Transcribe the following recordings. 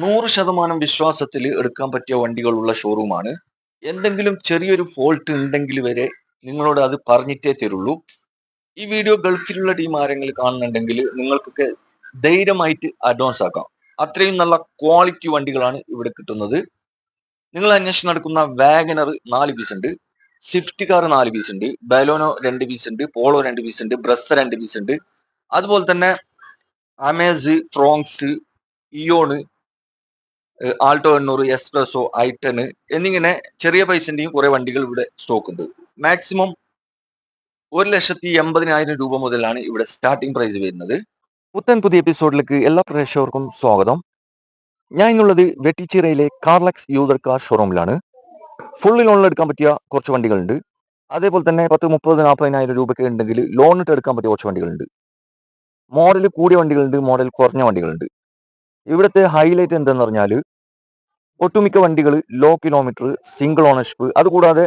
നൂറ് ശതമാനം വിശ്വാസത്തിൽ എടുക്കാൻ പറ്റിയ വണ്ടികളുള്ള ഷോറൂമാണ്. എന്തെങ്കിലും ചെറിയൊരു ഫോൾട്ട് ഉണ്ടെങ്കിൽ വരെ നിങ്ങളോട് അത് പറഞ്ഞിട്ടേ തരുള്ളൂ. ഈ വീഡിയോ ഗൾഫിലുള്ള ടീം ആരെങ്കിലും കാണുന്നുണ്ടെങ്കിൽ നിങ്ങൾക്കൊക്കെ ധൈര്യമായിട്ട് അഡ്വാൻസ് ആക്കാം. അത്രയും നല്ല ക്വാളിറ്റി വണ്ടികളാണ് ഇവിടെ കിട്ടുന്നത്. നിങ്ങൾ അന്വേഷണം നടക്കുന്ന വാഗനർ നാല് പീസ് ഉണ്ട്. സ്വിഫ്റ്റ് കാർ നാല് പീസ് ഉണ്ട്. ബലോനോ രണ്ട് പീസ് ഉണ്ട്. പോളോ രണ്ട് പീസ് ഉണ്ട്. ബ്രസ് രണ്ട് പീസ് ഉണ്ട്. അതുപോലെ തന്നെ അമേസ് ഫ്രോങ്സ് ഇയോണ് ആൾട്ടോ എണ്ണൂറ് എക്സ്പ്രസോ ടെൻ എന്നിങ്ങനെ ചെറിയ പൈസന്റെയും കുറെ വണ്ടികൾ ഇവിടെ സ്റ്റോക്ക് ഉണ്ട് മാക്സിമം ഒരു ലക്ഷത്തി എൺപതിനായിരം രൂപ മുതലാണ് ഇവിടെ സ്റ്റാർട്ടിംഗ് പ്രൈസ് വരുന്നത്. പുത്തൻ പുതിയ എപ്പിസോഡിലേക്ക് എല്ലാ പ്രേക്ഷകർക്കും സ്വാഗതം. ഞാൻ ഇന്നുള്ളത് വെട്ടിച്ചിറയിലെ കാർലക്സ് യൂതർ കാർ ഷോറൂമിലാണ്. ഫുള്ളി ലോണിൽ എടുക്കാൻ പറ്റിയ കുറച്ച് വണ്ടികളുണ്ട്. അതേപോലെ തന്നെ പത്ത് മുപ്പത് നാൽപ്പതിനായിരം രൂപയ്ക്ക് ഉണ്ടെങ്കിൽ ലോണിട്ട് എടുക്കാൻ പറ്റിയ കുറച്ച് വണ്ടികളുണ്ട്. മോഡൽ കൂടിയ വണ്ടികളുണ്ട് മോഡൽ കുറഞ്ഞ വണ്ടികളുണ്ട്. ഇവിടുത്തെ ഹൈലൈറ്റ് എന്തെന്ന് പറഞ്ഞാൽ ഒട്ടുമിക്ക വണ്ടികൾ ലോ കിലോമീറ്റർ സിംഗിൾ ഓണർഷിപ്പ് അതുകൂടാതെ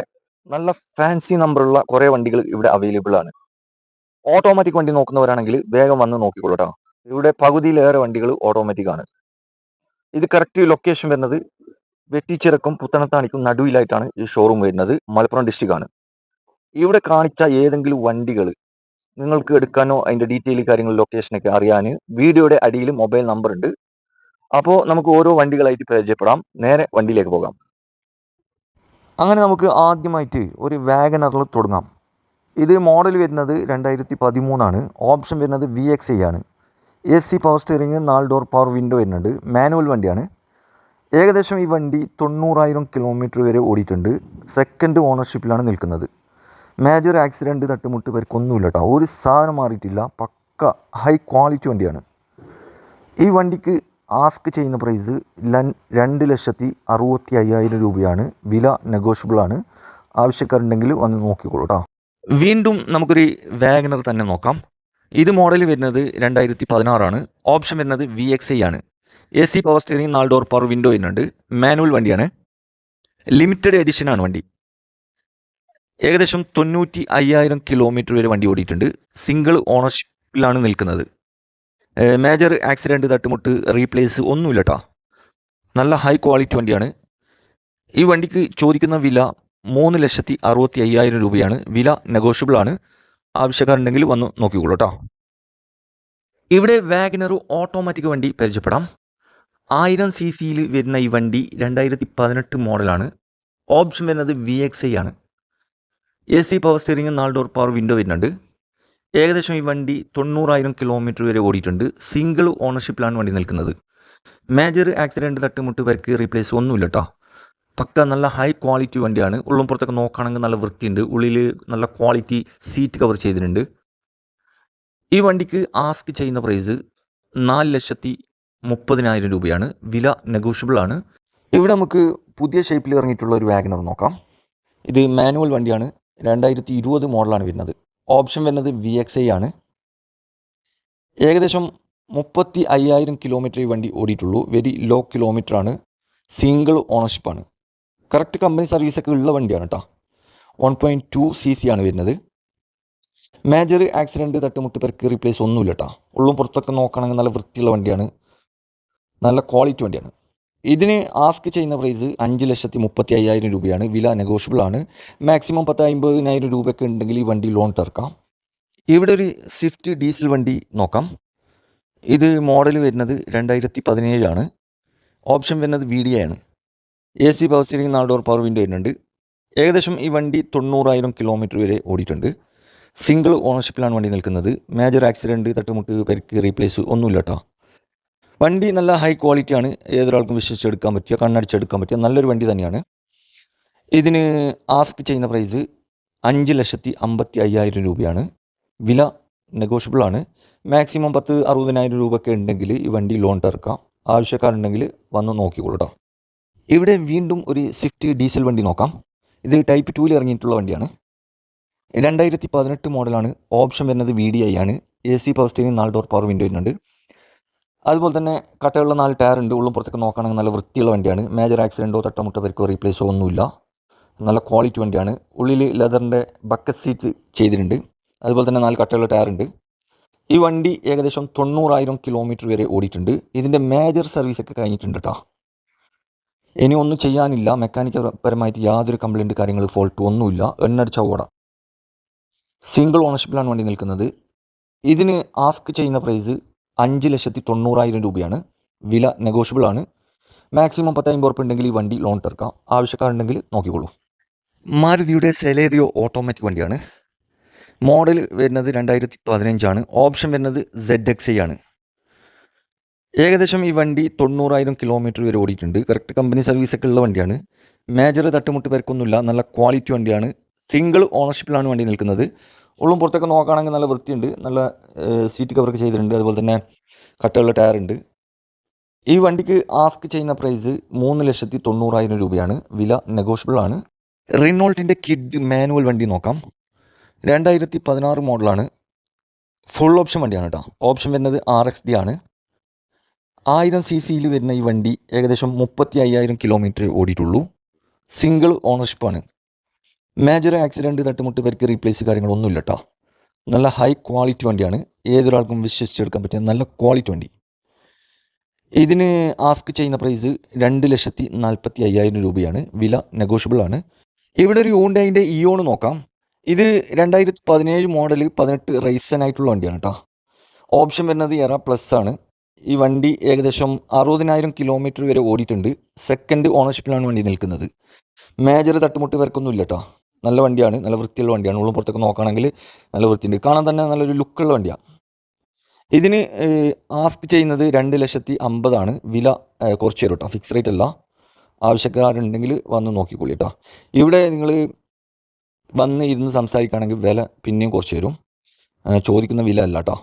നല്ല ഫാൻസി നമ്പറുള്ള കുറേ വണ്ടികൾ ഇവിടെ അവൈലബിൾ ആണ്. ഓട്ടോമാറ്റിക് വണ്ടി നോക്കുന്നവരാണെങ്കിൽ വേഗം വന്ന് നോക്കിക്കോളൂ കേട്ടോ ഇവിടെ പകുതിയിലേറെ വണ്ടികൾ ഓട്ടോമാറ്റിക് ആണ്. ഇത് കറക്റ്റ് ലൊക്കേഷൻ വരുന്നത് വെട്ടിച്ചിറക്കും പുത്തനത്താണിക്കും നടുവിലായിട്ടാണ് ഈ ഷോറൂം വരുന്നത്. മലപ്പുറം ഡിസ്ട്രിക്റ്റ് ആണ്. ഇവിടെ കാണിച്ച ഏതെങ്കിലും വണ്ടികൾ നിങ്ങൾക്ക് എടുക്കാനോ അതിന്റെ ഡീറ്റെയിൽ കാര്യങ്ങൾ ലൊക്കേഷനൊക്കെ അറിയാൻ വീഡിയോയുടെ അടിയിൽ മൊബൈൽ നമ്പർ ഉണ്ട്. അപ്പോൾ നമുക്ക് ഓരോ വണ്ടികളായിട്ട് പരിചയപ്പെടാം. നേരെ വണ്ടിയിലേക്ക് പോകാം. അങ്ങനെ നമുക്ക് ആദ്യമായിട്ട് ഒരു വാഗനറിൽ തുടങ്ങാം. ഇത് മോഡൽ വരുന്നത് രണ്ടായിരത്തി പതിമൂന്നാണ് ഓപ്ഷൻ വരുന്നത് വി എക്സ് ഐ ആണ്. എ സി പവർ സ്റ്റിയറിംഗ് നാല് ഡോർ പവർ വിൻഡോ വരുന്നുണ്ട്. മാനുവൽ വണ്ടിയാണ്. ഏകദേശം ഈ വണ്ടി തൊണ്ണൂറായിരം കിലോമീറ്റർ വരെ ഓടിയിട്ടുണ്ട്. സെക്കൻഡ് ഓണർഷിപ്പിലാണ് നിൽക്കുന്നത്. മേജർ ആക്സിഡന്റ് തട്ടുമുട്ട് പേർക്കൊന്നുമില്ല കേട്ടോ ഒരു സാധനം മാറിയിട്ടില്ല. പക്ക ഹൈ ക്വാളിറ്റി വണ്ടിയാണ്. ഈ വണ്ടിക്ക് ആസ്ക് ചെയ്യുന്ന പ്രൈസ് രണ്ട് ലക്ഷത്തി അറുപത്തി അയ്യായിരം രൂപയാണ്. വില നെഗോഷ്യബിൾ ആണ്. ആവശ്യക്കാരുണ്ടെങ്കിൽ വന്ന് നോക്കിക്കോളൂ കേട്ടോ വീണ്ടും നമുക്കൊരു വാഗനർ തന്നെ നോക്കാം. ഇത് മോഡൽ വരുന്നത് രണ്ടായിരത്തി പതിനാറാണ്. ഓപ്ഷൻ വരുന്നത് വി എക്സ് ഐ ആണ്. എ സി പവർ സ്റ്റിയറിംഗ് നാല് ഡോർ പവർ വിൻഡോ ഇന്നുണ്ട് മാനുവൽ വണ്ടിയാണ്. ലിമിറ്റഡ് എഡിഷൻ ആണ് വണ്ടി. ഏകദേശം തൊണ്ണൂറ്റി അയ്യായിരം കിലോമീറ്റർ വരെ വണ്ടി ഓടിയിട്ടുണ്ട്. സിംഗിൾ ഓണർഷിപ്പിലാണ് നിൽക്കുന്നത്. മേജർ ആക്സിഡന്റ് തട്ടുമുട്ട് റീപ്ലേസ് ഒന്നുമില്ല കേട്ടോ നല്ല ഹൈ ക്വാളിറ്റി വണ്ടിയാണ്. ഈ വണ്ടിക്ക് ചോദിക്കുന്ന വില മൂന്ന് ലക്ഷത്തി അറുപത്തി അയ്യായിരം രൂപയാണ്. വില നെഗോഷ്യബിൾ ആണ്. ആവശ്യക്കാരുണ്ടെങ്കിൽ വന്ന് നോക്കിക്കോളൂ കേട്ടോ ഇവിടെ വാഗനർ ഓട്ടോമാറ്റിക് വണ്ടി പരിചയപ്പെടാം. ആയിരം സി സിയിൽ വരുന്ന ഈ വണ്ടി രണ്ടായിരത്തി പതിനെട്ട് മോഡലാണ്. ഓപ്ഷൻ വരുന്നത് വി എക്സ് ഐ ആണ്. എ സി പവർ സ്റ്റിയറിംഗ് നാല് ഡോർ പവർ വിൻഡോ വരുന്നുണ്ട്. ഏകദേശം ഈ വണ്ടി തൊണ്ണൂറായിരം കിലോമീറ്റർ വരെ ഓടിയിട്ടുണ്ട്. സിംഗിൾ ഓണർഷിപ്പിലാണ് വണ്ടി നിൽക്കുന്നത്. മേജർ ആക്സിഡന്റ് തട്ടുമുട്ട് വരക്ക് റീപ്ലേസ് ഒന്നുമില്ല കേട്ടോ പക്ക നല്ല ഹൈ ക്വാളിറ്റി വണ്ടിയാണ്. ഉള്ളും പുറത്തൊക്കെ നോക്കുകയാണെങ്കിൽ നല്ല വൃത്തിയുണ്ട്. ഉള്ളിൽ നല്ല ക്വാളിറ്റി സീറ്റ് കവർ ചെയ്തിട്ടുണ്ട്. ഈ വണ്ടിക്ക് ആസ്ക് ചെയ്യുന്ന പ്രൈസ് നാല് ലക്ഷത്തി മുപ്പതിനായിരം രൂപയാണ്. വില നെഗോഷ്യബിൾ ആണ്. ഇവിടെ നമുക്ക് പുതിയ ഷേപ്പിൽ ഇറങ്ങിയിട്ടുള്ള ഒരു വാഗനർ നോക്കാം. ഇത് മാനുവൽ വണ്ടിയാണ്. രണ്ടായിരത്തി ഇരുപത് മോഡലാണ് വരുന്നത്. ഓപ്ഷൻ വരുന്നത് വി എക്സ് ഐ ആണ്. ഏകദേശം മുപ്പത്തി അയ്യായിരം കിലോമീറ്റർ ഈ വണ്ടി ഓടിയിട്ടുള്ളൂ. വെരി ലോ കിലോമീറ്റർ ആണ്. സിംഗിൾ ഓണർഷിപ്പാണ് കറക്റ്റ് കമ്പനി സർവീസൊക്കെ ഉള്ള വണ്ടിയാണ് കേട്ടോ one point two C C ആണ് വരുന്നത്. മേജർ ആക്സിഡന്റ് തട്ടുമുട്ട് പേർക്ക് റീപ്ലേസ് ഒന്നുമില്ല കേട്ടോ ഉള്ളും പുറത്തൊക്കെ നോക്കുകയാണെങ്കിൽ നല്ല വൃത്തിയുള്ള വണ്ടിയാണ്. നല്ല ക്വാളിറ്റി വണ്ടിയാണ്. ഇതിന് ആസ്ക് ചെയ്യുന്ന പ്രൈസ് അഞ്ച് ലക്ഷത്തി മുപ്പത്തി അയ്യായിരം രൂപയാണ്. വില നെഗോഷ്യബിൾ ആണ്. മാക്സിമം പത്ത് അമ്പതിനായിരം രൂപയൊക്കെ ഉണ്ടെങ്കിൽ ഈ വണ്ടി ലോൺ തീർക്കാം. ഇവിടെ ഒരു സ്വിഫ്റ്റ് ഡീസൽ വണ്ടി നോക്കാം. ഇത് മോഡൽ വരുന്നത് രണ്ടായിരത്തി പതിനേഴാണ്. ഓപ്ഷൻ വരുന്നത് വി ഡി ആണ്. എ സി പവർ സ്റ്റിയറിംഗ് നാല് ഡോർ പവർ വിൻഡോ വരുന്നുണ്ട്. ഏകദേശം ഈ വണ്ടി തൊണ്ണൂറായിരം കിലോമീറ്റർ വരെ ഓടിയിട്ടുണ്ട്. സിംഗിൾ ഓണർഷിപ്പിലാണ് വണ്ടി നിൽക്കുന്നത്. മേജർ ആക്സിഡന്റ് തട്ടുമുട്ട് പരിക്ക് റീപ്ലേസ് ഒന്നുമില്ല കേട്ടോ വണ്ടി നല്ല ഹൈ ക്വാളിറ്റി ആണ്. ഏതൊരാൾക്കും വിശ്വസിച്ചെടുക്കാൻ പറ്റിയ കണ്ണടിച്ചെടുക്കാൻ പറ്റിയ നല്ലൊരു വണ്ടി തന്നെയാണ്. ഇതിന് ആസ്ക് ചെയ്യുന്ന പ്രൈസ് അഞ്ച് ലക്ഷത്തി അമ്പത്തി അയ്യായിരം രൂപയാണ്. വില നെഗോഷ്യബിൾ ആണ്. മാക്സിമം പത്ത് അറുപതിനായിരം രൂപയൊക്കെ ഉണ്ടെങ്കിൽ ഈ വണ്ടി ലോൺ തീർക്കാം ആവശ്യക്കാരുണ്ടെങ്കിൽ വന്ന് നോക്കിക്കൊള്ളട്ടോ ഇവിടെ വീണ്ടും ഒരു സ്വിഫ്റ്റ് ഡീസൽ വണ്ടി നോക്കാം. ഇത് ടൈപ്പ് ടൂവിൽ ഇറങ്ങിയിട്ടുള്ള വണ്ടിയാണ്. രണ്ടായിരത്തി പതിനെട്ട് മോഡലാണ് ഓപ്ഷൻ വരുന്നത് വി ഡി ഐ ആണ്. എ സി പവർ സ്റ്റിയറിംഗ് നാല് ഡോർ പവർ വിൻഡോ വരുന്നുണ്ട്. അതുപോലെ തന്നെ കട്ടയുള്ള നാല് ടയർ ഉണ്ട്. ഉള്ളും പുറത്തൊക്കെ നോക്കുകയാണെങ്കിൽ നല്ല വൃത്തിയുള്ള വണ്ടിയാണ്. മേജർ ആക്സിഡന്റോ തട്ടമുട്ട പരിക്കോ റീപ്ലേസോ ഒന്നുമില്ല. നല്ല ക്വാളിറ്റി വണ്ടിയാണ്. ഉള്ളിൽ ലെതറിന്റെ ബക്കറ്റ് സീറ്റ് ചെയ്തിട്ടുണ്ട്. അതുപോലെ തന്നെ നാല് കട്ടയുള്ള ടയർ ഉണ്ട്. ഈ വണ്ടി ഏകദേശം തൊണ്ണൂറായിരം കിലോമീറ്റർ വരെ ഓടിയിട്ടുണ്ട്. ഇതിന്റെ മേജർ സർവീസ് ഒക്കെ കഴിഞ്ഞിട്ടുണ്ട് കേട്ടോ ഇനി ഒന്നും ചെയ്യാനില്ല. മെക്കാനിക്കൽ പരമായിട്ട് യാതൊരു കംപ്ലൈന്റ് കാര്യങ്ങൾ ഫോൾട്ട് ഒന്നുമില്ല. എണ്ണടിച്ച ഓട. സിംഗിൾ ഓണർഷിപ്പിലാണ് വണ്ടി നിൽക്കുന്നത്. ഇതിന് ആസ്ക് ചെയ്യുന്ന പ്രൈസ് അഞ്ച് ലക്ഷത്തി തൊണ്ണൂറായിരം രൂപയാണ്. വില നെഗോഷ്യബിൾ ആണ്. മാക്സിമം പത്തായിരം ഉറപ്പ് ഉണ്ടെങ്കിൽ ഈ വണ്ടി ലോൺ തീർക്കാം. ആവശ്യക്കാരുണ്ടെങ്കിൽ നോക്കിക്കോളൂ. മാരുതിയുടെ സെലേറിയോ ഓട്ടോമാറ്റിക് വണ്ടിയാണ്. മോഡൽ വരുന്നത് രണ്ടായിരത്തി പതിനഞ്ചാണ് ഓപ്ഷൻ വരുന്നത് സെഡ് എക്സ് ഐ ആണ്. ഏകദേശം ഈ വണ്ടി തൊണ്ണൂറായിരം കിലോമീറ്റർ വരെ ഓടിയിട്ടുണ്ട്. കറക്റ്റ് കമ്പനി സർവീസ് ഒക്കെ ഉള്ള വണ്ടിയാണ്. മേജർ തട്ടുമുട്ട് പേർക്കൊന്നുമില്ല. നല്ല ക്വാളിറ്റി വണ്ടിയാണ്. സിംഗിൾ ഓണർഷിപ്പിലാണ് വണ്ടി നിൽക്കുന്നത്. ഉള്ളും പുറത്തൊക്കെ നോക്കുകയാണെങ്കിൽ നല്ല വൃത്തിയുണ്ട്. നല്ല സീറ്റ് കവറൊക്കെ ചെയ്തിട്ടുണ്ട്. അതുപോലെ തന്നെ കട്ടയുള്ള ടയർ ഉണ്ട്. ഈ വണ്ടിക്ക് ആസ്ക് ചെയ്യുന്ന പ്രൈസ് മൂന്ന് ലക്ഷത്തി തൊണ്ണൂറായിരം രൂപയാണ്. വില നെഗോഷ്യബിൾ ആണ്. റിനോൾട്ടിന്റെ കിഡ് മാനുവൽ വണ്ടി നോക്കാം. രണ്ടായിരത്തി പതിനാറ് മോഡലാണ് ഫുൾ ഓപ്ഷൻ വണ്ടിയാണ് കേട്ടോ. ഓപ്ഷൻ വരുന്നത് ആർ എക്സ് ഡി ആണ്. ആയിരം സി സിയിൽ വരുന്ന ഈ വണ്ടി ഏകദേശം മുപ്പത്തി അയ്യായിരം കിലോമീറ്റർ ഓടിയിട്ടുള്ളൂ. സിംഗിൾ ഓണർഷിപ്പാണ് മേജർ ആക്സിഡന്റ് തട്ടുമുട്ട് പരിക്ക് റീപ്ലേസ് കാര്യങ്ങളൊന്നുമില്ല കേട്ടോ നല്ല ഹൈ ക്വാളിറ്റി വണ്ടിയാണ്. ഏതൊരാൾക്കും വിശ്വസിച്ചെടുക്കാൻ പറ്റിയ നല്ല ക്വാളിറ്റി വണ്ടി. ഇതിന് ആസ്ക് ചെയ്യുന്ന പ്രൈസ് രണ്ട് ലക്ഷത്തി നാൽപ്പത്തി അയ്യായിരം രൂപയാണ്. വില നെഗോഷ്യബിൾ ആണ്. ഇവിടെ ഒരു യൂണ്ടൈന്റെ ഇയോൺ നോക്കാം. ഇത് രണ്ടായിരത്തി പതിനേഴ് മോഡൽ പതിനെട്ട് റൈസൻ ആയിട്ടുള്ള വണ്ടിയാണ് കേട്ടോ ഓപ്ഷൻ വരുന്നത് എറ പ്ലസ് ആണ്. ഈ വണ്ടി ഏകദേശം അറുപതിനായിരം കിലോമീറ്റർ വരെ ഓടിയിട്ടുണ്ട്. സെക്കൻഡ് ഓണർഷിപ്പിലാണ് വണ്ടി നിൽക്കുന്നത്. മേജർ തട്ടുമുട്ട് വരക്കൊന്നുമില്ല കേട്ടോ നല്ല വണ്ടിയാണ് നല്ല വൃത്തിയുള്ള വണ്ടിയാണ്. ഉള്ളും പുറത്തൊക്കെ നോക്കുകയാണെങ്കിൽ നല്ല വൃത്തിയുണ്ട്. കാണാൻ തന്നെ നല്ലൊരു ലുക്കുള്ള വണ്ടിയാണ്. ഇതിന് ആസ്ക് ചെയ്യുന്നത് രണ്ട് ലക്ഷത്തി അമ്പതാണ്. വില കുറച്ച് തരും ഫിക്സ് റേറ്റ് അല്ല. ആവശ്യക്കാരുണ്ടെങ്കിൽ വന്ന് നോക്കിക്കോളി കേട്ടോ. ഇവിടെ നിങ്ങൾ വന്ന് ഇരുന്ന് സംസാരിക്കുകയാണെങ്കിൽ വില പിന്നെയും കുറച്ച് തരും. ചോദിക്കുന്ന വില അല്ല കേട്ടോ.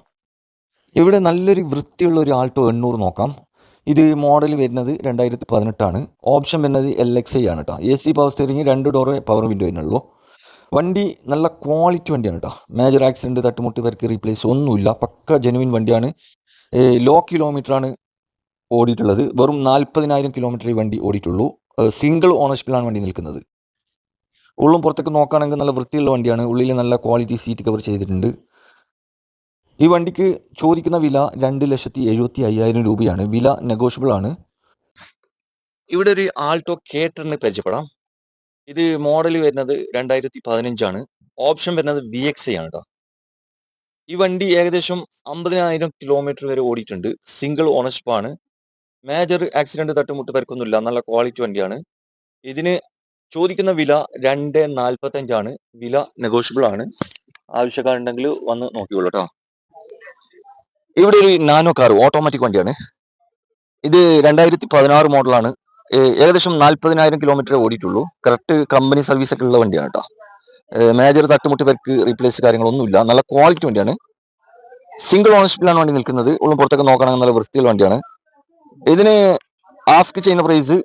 ഇവിടെ നല്ലൊരു വൃത്തിയുള്ള ഒരു ആൾട്ടോ എണ്ണൂറ് നോക്കാം. ഇത് മോഡൽ വരുന്നത് രണ്ടായിരത്തി പതിനെട്ടാണ് ഓപ്ഷൻ വരുന്നത് എൽ എക്സ് ഐ ആണ് കേട്ടോ എ സി പവർ സ്റ്റിയറിംഗ് രണ്ട് ഡോറ് പവർ വിൻഡോ തന്നെയുള്ളൂ വണ്ടി നല്ല ക്വാളിറ്റി വണ്ടിയാണ് കേട്ടോ മേജർ ആക്സിഡന്റ് തട്ടുമുട്ട് പേർക്ക് റീപ്ലേസ് ഒന്നുമില്ല. പക്ക ജെനുവിൻ വണ്ടിയാണ്. ലോ കിലോമീറ്റർ ആണ് ഓടിയിട്ടുള്ളത്. വെറും നാൽപ്പതിനായിരം കിലോമീറ്റർ ഈ വണ്ടി ഓടിയിട്ടുള്ളൂ. സിംഗിൾ ഓണർഷിപ്പിലാണ് വണ്ടി നിൽക്കുന്നത്. ഉള്ളും പുറത്തേക്ക് നോക്കുകയാണെങ്കിൽ നല്ല വൃത്തിയുള്ള വണ്ടിയാണ്. ഉള്ളിൽ നല്ല ക്വാളിറ്റി സീറ്റ് കവർ ചെയ്തിട്ടുണ്ട്. ഈ വണ്ടിക്ക് ചോദിക്കുന്ന വില രണ്ട് ലക്ഷത്തി എഴുപത്തി അയ്യായിരം രൂപയാണ്. വില നെഗോഷ്യബിൾ ആണ്. ഇവിടെ ഒരു ആൾട്ടോ കേറ്ററിന് പരിചയപ്പെടാം. ഇത് മോഡൽ വരുന്നത് രണ്ടായിരത്തി പതിനഞ്ചാണ്. ഓപ്ഷൻ വരുന്നത് വി എക്സ് ആണ് കേട്ടോ ഈ വണ്ടി ഏകദേശം അമ്പതിനായിരം കിലോമീറ്റർ വരെ ഓടിയിട്ടുണ്ട്. സിംഗിൾ ഓണർഷിപ്പ് ആണ്. മേജർ ആക്സിഡന്റ് തട്ടുമുട്ട് പേർക്കൊന്നുമില്ല നല്ല ക്വാളിറ്റി വണ്ടിയാണ്. ഇതിന് ചോദിക്കുന്ന വില രണ്ട് നാൽപ്പത്തഞ്ചാണ് വില നെഗോഷ്യബിൾ ആണ്. ആവശ്യക്കാരുണ്ടെങ്കിൽ വന്ന് നോക്കിക്കോളൂ കേട്ടോ ഇവിടെ ഒരു നാനോ കാർ ഓട്ടോമാറ്റിക് വണ്ടിയാണ്. ഇത് രണ്ടായിരത്തി പതിനാറ് മോഡലാണ് ഏകദേശം നാൽപ്പതിനായിരം കിലോമീറ്റർ ഓടിയിട്ടുള്ളൂ. കറക്റ്റ് കമ്പനി സർവീസ് ഒക്കെ ഉള്ള വണ്ടിയാണ് കേട്ടോ മേജർ തട്ടുമുട്ട് പേർക്ക് റീപ്ലേസ് കാര്യങ്ങളൊന്നുമില്ല. നല്ല ക്വാളിറ്റി വണ്ടിയാണ്. സിംഗിൾ ഓണർഷിപ്പിലാണ് വണ്ടി നിൽക്കുന്നത്. ഉള്ളും പുറത്തൊക്കെ നോക്കണമെങ്കിൽ നല്ല വൃത്തിയുള്ള വണ്ടിയാണ്. ഇതിന് ആസ്ക് ചെയ്യുന്ന പ്രൈസ്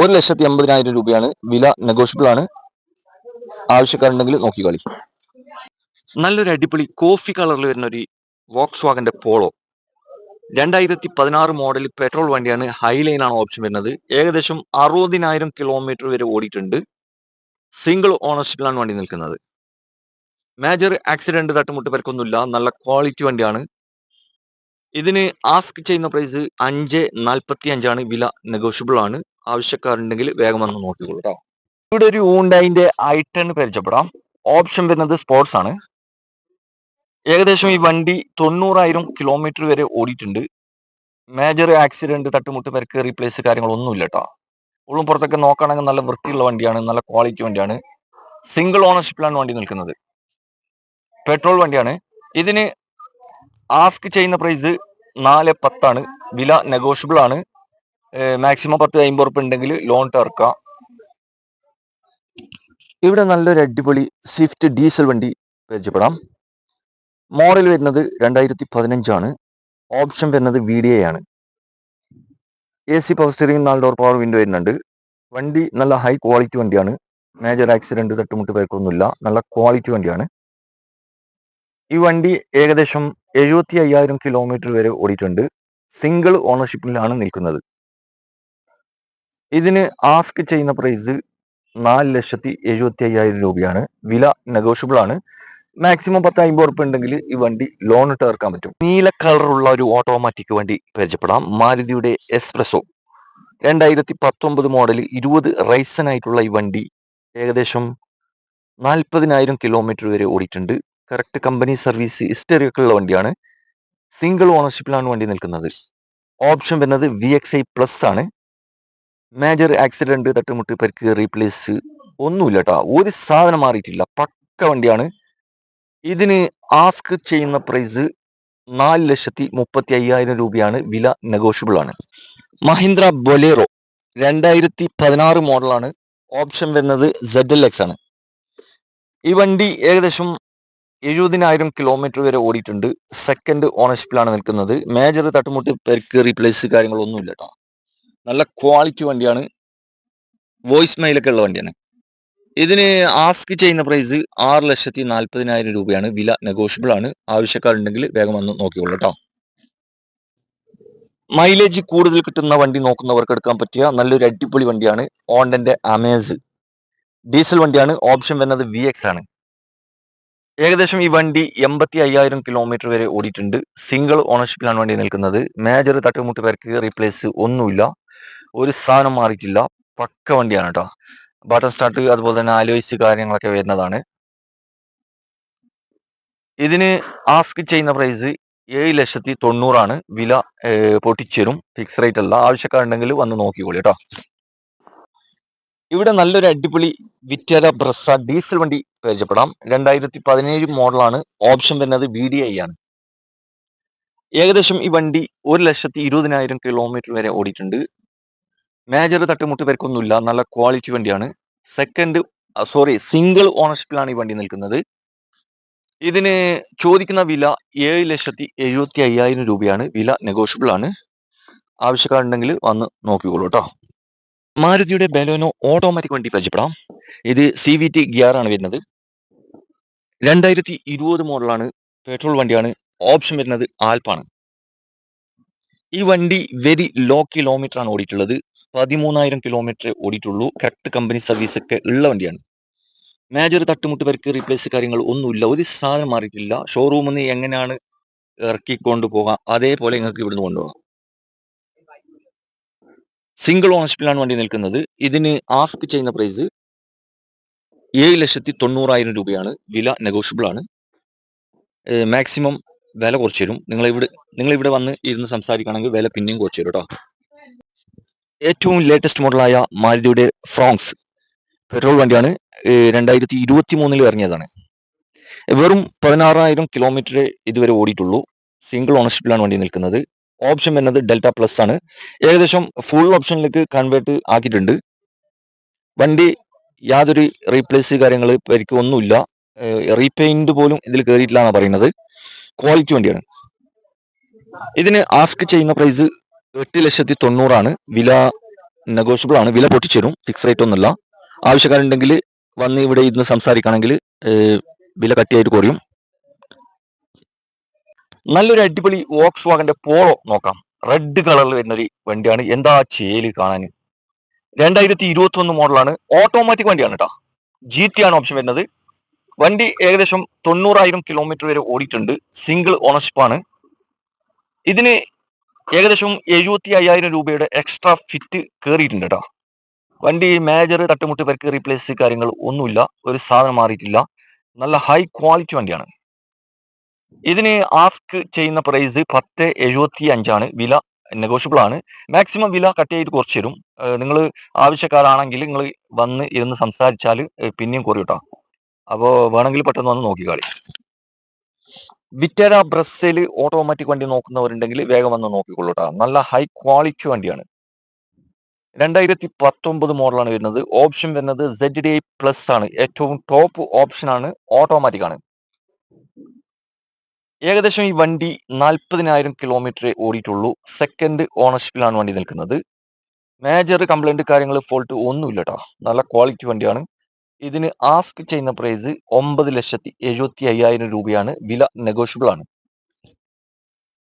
ഒരു ലക്ഷത്തി എൺപതിനായിരം രൂപയാണ്. വില നെഗോഷ്യബിൾ ആണ്. ആവശ്യക്കാരുണ്ടെങ്കിൽ നോക്കി കളി നല്ലൊരു അടിപൊളി കോഫി കളറിൽ വരുന്ന ഒരു വോക്സ് വാഗന്റെ പോളോ രണ്ടായിരത്തി പതിനാറ് മോഡൽ പെട്രോൾ വണ്ടിയാണ് ഹൈലൈൻ ആണ് ഓപ്ഷൻ വരുന്നത്. ഏകദേശം അറുപതിനായിരം കിലോമീറ്റർ വരെ ഓടിയിട്ടുണ്ട്. സിംഗിൾ ഓണർഷിപ്പിലാണ് വണ്ടി നിൽക്കുന്നത്. മേജർ ആക്സിഡന്റ് തട്ടുമുട്ട് പേർക്കൊന്നുമില്ല നല്ല ക്വാളിറ്റി വണ്ടിയാണ്. ഇതിന് ആസ്ക് ചെയ്യുന്ന പ്രൈസ് അഞ്ച് നാൽപ്പത്തി അഞ്ചാണ് വില നെഗോഷ്യബിൾ ആണ്. ആവശ്യക്കാരുണ്ടെങ്കിൽ വേഗം വന്ന് നോക്കിക്കോളൂ കേട്ടോ ഇവിടെ ഒരു ഊണ്ടായിന്റെ ഐ ടെൻ പരിചയപ്പെടാം. ഓപ്ഷൻ വരുന്നത് സ്പോർട്സ് ആണ്. ഏകദേശം ഈ വണ്ടി തൊണ്ണൂറായിരം കിലോമീറ്റർ വരെ ഓടിയിട്ടുണ്ട്. മേജർ ആക്സിഡന്റ് തട്ടുമുട്ട് പെരക്ക് റീപ്ലേസ് കാര്യങ്ങളൊന്നുമില്ല കേട്ടോ ഉള്ളും പുറത്തൊക്കെ നോക്കുകയാണെങ്കിൽ നല്ല വൃത്തിയുള്ള വണ്ടിയാണ് നല്ല ക്വാളിറ്റി വണ്ടിയാണ്. സിംഗിൾ ഓണർഷിപ്പിലാണ് വണ്ടി നിൽക്കുന്നത്. പെട്രോൾ വണ്ടിയാണ്. ഇതിന് ആസ്ക് ചെയ്യുന്ന പ്രൈസ് നാല് പത്താണ്. വില നെഗോഷ്യബിൾ ആണ്. മാക്സിമം പത്ത് അമ്പത് ഉറുപ്പ് ഉണ്ടെങ്കിൽ ലോൺ ടർക്കാം ഇവിടെ നല്ലൊരു അടിപൊളി സ്വിഫ്റ്റ് ഡീസൽ വണ്ടി പരിചയപ്പെടാം. മോഡൽ വരുന്നത് രണ്ടായിരത്തി പതിനഞ്ചാണ് ഓപ്ഷൻ വരുന്നത് വി ഡി എ ആണ്. എ സി പവർ സ്റ്റിയറിംഗ് നാല് ഡോർ പവർ വിൻഡോ വരുന്നുണ്ട്. വണ്ടി നല്ല ഹൈ ക്വാളിറ്റി വണ്ടിയാണ്. മേജർ ആക്സിഡന്റ് തട്ടുമുട്ട് പേർക്കൊന്നുമില്ല. നല്ല ക്വാളിറ്റി വണ്ടിയാണ്. ഈ വണ്ടി ഏകദേശം എഴുപത്തി അയ്യായിരം കിലോമീറ്റർ വരെ ഓടിയിട്ടുണ്ട്. സിംഗിൾ ഓണർഷിപ്പിലാണ് നിൽക്കുന്നത്. ഇതിന് ആസ്ക് ചെയ്യുന്ന പ്രൈസ് നാല് ലക്ഷത്തി എഴുപത്തി അയ്യായിരം രൂപയാണ്. വില നെഗോഷ്യബിൾ ആണ്. മാക്സിമം പത്ത് അമ്പത് ഉറുപ്പ് ഉണ്ടെങ്കിൽ ഈ വണ്ടി ലോൺ ഇട്ട് ഇറക്കാൻ പറ്റും. നീല കളറുള്ള ഒരു ഓട്ടോമാറ്റിക് വണ്ടി പരിചയപ്പെടാം. മാരുതിയുടെ എക്സ്പ്രസോ രണ്ടായിരത്തി പത്തൊമ്പത് മോഡൽ ഇരുപത് റൈസൻ ആയിട്ടുള്ള ഈ വണ്ടി ഏകദേശം നാൽപ്പതിനായിരം കിലോമീറ്റർ വരെ ഓടിയിട്ടുണ്ട്. കറക്റ്റ് കമ്പനി സർവീസ് ഹിസ്റ്ററി ഒക്കെ ഉള്ള വണ്ടിയാണ്. സിംഗിൾ ഓണർഷിപ്പിലാണ് വണ്ടി നിൽക്കുന്നത്. ഓപ്ഷൻ വരുന്നത് വി എക്സ് ഐ പ്ലസ് ആണ്. മേജർ ആക്സിഡന്റ് തട്ടുമുട്ട് പരിക്ക് റീപ്ലേസ് ഒന്നുമില്ല കേട്ടോ ഒരു സാധനം മാറിയിട്ടില്ല. പക്ക വണ്ടിയാണ്. ഇതിന് ആസ്ക് ചെയ്യുന്ന പ്രൈസ് നാല് ലക്ഷത്തി മുപ്പത്തി അയ്യായിരം രൂപയാണ് വില നെഗോഷ്യബിൾ ആണ്. മഹീന്ദ്ര ബൊലേറോ രണ്ടായിരത്തി പതിനാറ് മോഡലാണ് ഓപ്ഷൻ വരുന്നത് സെഡ് എൽ എക്സ് ആണ്. ഈ വണ്ടി ഏകദേശം എഴുപതിനായിരം കിലോമീറ്റർ വരെ ഓടിയിട്ടുണ്ട്. സെക്കൻഡ് ഓണർഷിപ്പിലാണ് നിൽക്കുന്നത്. മേജർ തട്ടുമുട്ട് പെരുക്ക് റീപ്ലേസ് കാര്യങ്ങളൊന്നുമില്ല കേട്ടോ നല്ല ക്വാളിറ്റി വണ്ടിയാണ്. വോയിസ് മെയിലൊക്കെ ഉള്ള വണ്ടിയാണ്. ഇതിന് ആസ്ക് ചെയ്യുന്ന പ്രൈസ് ആറ് ലക്ഷത്തി നാൽപ്പതിനായിരം രൂപയാണ്. വില നെഗോഷ്യബിൾ ആണ്. ആവശ്യക്കാരുണ്ടെങ്കിൽ വേഗം വന്ന് നോക്കിയോളൂ കേട്ടോ മൈലേജ് കൂടുതൽ കിട്ടുന്ന വണ്ടി നോക്കുന്നവർക്ക് എടുക്കാൻ പറ്റിയ നല്ലൊരു അടിപൊളി വണ്ടിയാണ് ഓണ്ടന്റെ അമേസ് ഡീസൽ വണ്ടിയാണ്. ഓപ്ഷൻ വരുന്നത് വി ആണ്. ഏകദേശം ഈ വണ്ടി എൺപത്തി അയ്യായിരം കിലോമീറ്റർ വരെ ഓടിയിട്ടുണ്ട്. സിംഗിൾ ഓണർഷിപ്പിലാണ് വണ്ടി നിൽക്കുന്നത്. മേജർ തട്ടുമുട്ട് പേർക്ക് റീപ്ലേസ് ഒന്നുമില്ല. ഒരു സാധനം മാറിയിട്ടില്ല. പക്ക വണ്ടിയാണ് കേട്ടോ ബട്ടൺ സ്റ്റാർട്ട് അതുപോലെ തന്നെ ആലോചിച്ച് കാര്യങ്ങളൊക്കെ വരുന്നതാണ്. ഇതിന് ആസ്ക് ചെയ്യുന്ന പ്രൈസ് ഏഴ് ലക്ഷത്തി തൊണ്ണൂറാണ്. വില പൊട്ടിച്ചേരും. ഫിക്സ് റേറ്റ് അല്ല. ആവശ്യക്കാരുണ്ടെങ്കിൽ വന്ന് നോക്കിക്കോളി കേട്ടോ ഇവിടെ നല്ലൊരു അടിപൊളി വിറ്റര ബ്രസ ഡീസൽ വണ്ടി പരിചയപ്പെടാം. രണ്ടായിരത്തി പതിനേഴ് മോഡലാണ്. ഓപ്ഷൻ വരുന്നത് ബി ഡി ഐ ആണ്. ഏകദേശം ഈ വണ്ടി ഒരു ലക്ഷത്തി ഇരുപതിനായിരം കിലോമീറ്റർ വരെ ഓടിയിട്ടുണ്ട്. മേജർ തട്ടുമുട്ട് പേർക്കൊന്നുമില്ല നല്ല ക്വാളിറ്റി വണ്ടിയാണ്. സെക്കൻഡ് സോറി സിംഗിൾ ഓണർഷിപ്പിലാണ് ഈ വണ്ടി നിൽക്കുന്നത്. ഇതിന് ചോദിക്കുന്ന വില ഏഴ് ലക്ഷത്തി എഴുപത്തി അയ്യായിരം രൂപയാണ്. വില നെഗോഷ്യബിൾ ആണ്. ആവശ്യക്കാരുണ്ടെങ്കിൽ വന്ന് നോക്കിക്കോളൂ കേട്ടോ മാരുതിയുടെ ബലോനോ ഓട്ടോമാറ്റിക് വണ്ടി പരിചയപ്പെടാം. ഇത് സി വി ടി ഗിയർ ആണ് വരുന്നത്. രണ്ടായിരത്തി ഇരുപത് മോഡലാണ് പെട്രോൾ വണ്ടിയാണ്. ഓപ്ഷൻ വരുന്നത് ആൽപ്പാണ്. ഈ വണ്ടി വെരി ലോ കിലോമീറ്റർ ആണ് ഓടിയിട്ടുള്ളത്. പതിമൂന്നായിരം കിലോമീറ്റർ ഓടിയിട്ടുള്ളൂ. കറക്റ്റ് കമ്പനി സർവീസ് ഒക്കെ ഉള്ള വണ്ടിയാണ്. മേജർ തട്ടുമുട്ട് പരിക്ക് റീപ്ലേസ് കാര്യങ്ങൾ ഒന്നുമില്ല. ഒരു സാധനം മാറിയിട്ടില്ല. ഷോറൂമിൽ നിന്ന് എങ്ങനെയാണ് ഇറക്കിക്കൊണ്ട് പോകാം? അതേപോലെ നിങ്ങൾക്ക് ഇവിടുന്ന് കൊണ്ടുപോകാം. സിംഗിൾ ഓണർഷിപ്പിലാണ് വണ്ടി നിൽക്കുന്നത്. ഇതിന് ആസ്ക് ചെയ്യുന്ന പ്രൈസ് ഏഴ് ലക്ഷത്തി തൊണ്ണൂറായിരം രൂപയാണ്. വില നെഗോഷ്യബിൾ ആണ്. മാക്സിമം വില കുറച്ച് തരും. നിങ്ങളിവിടെ നിങ്ങളിവിടെ വന്ന് ഇരുന്ന് സംസാരിക്കുകയാണെങ്കിൽ വില പിന്നെയും കുറച്ച് തരും കേട്ടോ ഏറ്റവും ലേറ്റസ്റ്റ് മോഡലായ മാരുതിയുടെ ഫ്രോങ്സ് പെട്രോൾ വണ്ടിയാണ് രണ്ടായിരത്തി ഇരുപത്തി മൂന്നിൽ ഇറങ്ങിയതാണ്. വെറും പതിനാറായിരം കിലോമീറ്റർ ഇതുവരെ ഓടിയിട്ടുള്ളൂ. സിംഗിൾ ഓണർഷിപ്പിലാണ് വണ്ടി നിൽക്കുന്നത്. ഓപ്ഷൻ വരുന്നത് ഡെൽറ്റ പ്ലസ് ആണ്. ഏകദേശം ഫുൾ ഓപ്ഷനിലേക്ക് കൺവേർട്ട് ആക്കിയിട്ടുണ്ട്. വണ്ടി യാതൊരു റീപ്ലേസ് കാര്യങ്ങൾ പരിക്ക് ഒന്നുമില്ല. റീപെയിന്റ് പോലും ഇതിൽ കയറിയിട്ടില്ല എന്നാണ് പറയുന്നത്. ക്വാളിറ്റി വണ്ടിയാണ്. ഇതിന് ആസ്ക് ചെയ്യുന്ന പ്രൈസ് എട്ട് ലക്ഷത്തി തൊണ്ണൂറാണ് വില നെഗോഷ്യബിൾ ആണ്. വില പൊട്ടിച്ചേരും. ഫിക്സ് റേറ്റ് ഒന്നുമില്ല. ആവശ്യക്കാരുണ്ടെങ്കിൽ വന്ന് ഇവിടെ ഇന്ന് സംസാരിക്കുകയാണെങ്കിൽ വില കട്ടിയായിട്ട് കുറയും. നല്ലൊരു അടിപൊളി വോക്സ് വാഗന്റെ പോളോ നോക്കാം. റെഡ് കളറിൽ വരുന്ന ഒരു വണ്ടിയാണ്. എന്താ ചേൽ കാണാൻ? രണ്ടായിരത്തി ഇരുപത്തി ഒന്ന് മോഡലാണ്. ഓട്ടോമാറ്റിക് വണ്ടിയാണ് കേട്ടോ. ജി ടി ആണ് ഓപ്ഷൻ വരുന്നത്. വണ്ടി ഏകദേശം തൊണ്ണൂറായിരം കിലോമീറ്റർ വരെ ഓടിയിട്ടുണ്ട്. സിംഗിൾ ഓണർഷിപ്പാണ് ഇതിന് ഏകദേശം എഴുപത്തി അയ്യായിരം രൂപയുടെ എക്സ്ട്രാ ഫിറ്റ് കയറിയിട്ടുണ്ട് കേട്ടോ വണ്ടി മേജർ തട്ടുമുട്ട് പരിക്ക് റീപ്ലേസ് കാര്യങ്ങൾ ഒന്നുമില്ല ഒരു സാധനം മാറിയിട്ടില്ല. നല്ല ഹൈ ക്വാളിറ്റി വണ്ടിയാണ്. ഇതിന് ആസ്ക് ചെയ്യുന്ന പ്രൈസ് പത്ത് എഴുപത്തി അഞ്ചാണ് വില നെഗോഷ്യബിൾ ആണ്. മാക്സിമം വില കട്ട് ചെയ്ത് കുറച്ച് തരും. നിങ്ങൾ ആവശ്യക്കാരാണെങ്കിൽ നിങ്ങൾ വന്ന് ഇരുന്ന് സംസാരിച്ചാൽ പിന്നെയും കുറയും കേട്ടോ അപ്പോൾ വേണമെങ്കിൽ പെട്ടെന്ന് വന്ന് നോക്കിക്കാളി. വിറ്റര ബ്രസ്സിൽ ഓട്ടോമാറ്റിക് വണ്ടി നോക്കുന്നവരുണ്ടെങ്കിൽ വേഗം വന്ന് നോക്കിക്കൊള്ളൂ കേട്ടോ നല്ല ഹൈ ക്വാളിറ്റി വണ്ടിയാണ്. രണ്ടായിരത്തി പത്തൊമ്പത് മോഡലാണ് വരുന്നത്. ഓപ്ഷൻ വരുന്നത് സെഡ് ഡി പ്ലസ് ആണ്. ഏറ്റവും ടോപ്പ് ഓപ്ഷൻ ആണ്. ഓട്ടോമാറ്റിക് ആണ്. ഏകദേശം ഈ വണ്ടി നാൽപ്പതിനായിരം കിലോമീറ്റർ ഓടിയിട്ടുള്ളൂ. സെക്കൻഡ് ഓണർഷിപ്പിലാണ് വണ്ടി നിൽക്കുന്നത്. മേജർ കംപ്ലൈന്റ് കാര്യങ്ങൾ ഫോൾട്ട് ഒന്നുമില്ല കേട്ടോ നല്ല ക്വാളിറ്റി വണ്ടിയാണ്. ഇതിന് ആസ്ക് ചെയ്യുന്ന പ്രൈസ് ഒമ്പത് ലക്ഷത്തി എഴുപത്തി അയ്യായിരം രൂപയാണ് വില നെഗോഷ്യബിൾ ആണ്.